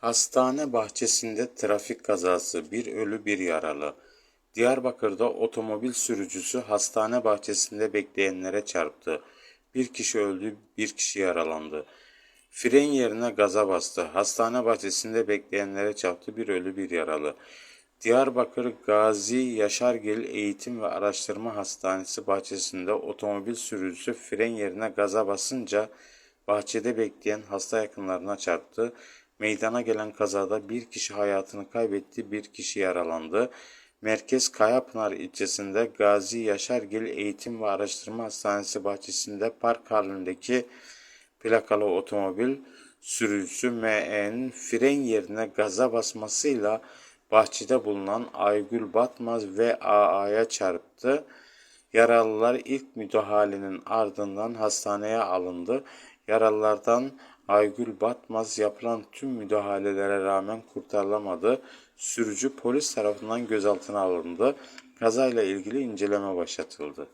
Hastane bahçesinde trafik kazası, bir ölü bir yaralı. Diyarbakır'da otomobil sürücüsü hastane bahçesinde bekleyenlere çarptı. Bir kişi öldü, bir kişi yaralandı. Fren yerine gaza bastı. Hastane bahçesinde bekleyenlere çarptı, bir ölü bir yaralı. Diyarbakır Gazi Yaşargil Eğitim ve Araştırma Hastanesi bahçesinde otomobil sürücüsü fren yerine gaza basınca bahçede bekleyen hasta yakınlarına çarptı. Meydana gelen kazada bir kişi hayatını kaybetti, bir kişi yaralandı. Merkez Kayapınar ilçesinde Gazi Yaşargil Eğitim ve Araştırma Hastanesi bahçesinde park halindeki plakalı otomobil sürücüsü ME'nin fren yerine gaza basmasıyla bahçede bulunan Aygül Batmaz ve AA'ya çarptı. Yaralılar ilk müdahalenin ardından hastaneye alındı. Yaralılardan Aygül Batmaz yapılan tüm müdahalelere rağmen kurtarılamadı. Sürücü polis tarafından gözaltına alındı. Kazayla ilgili inceleme başlatıldı.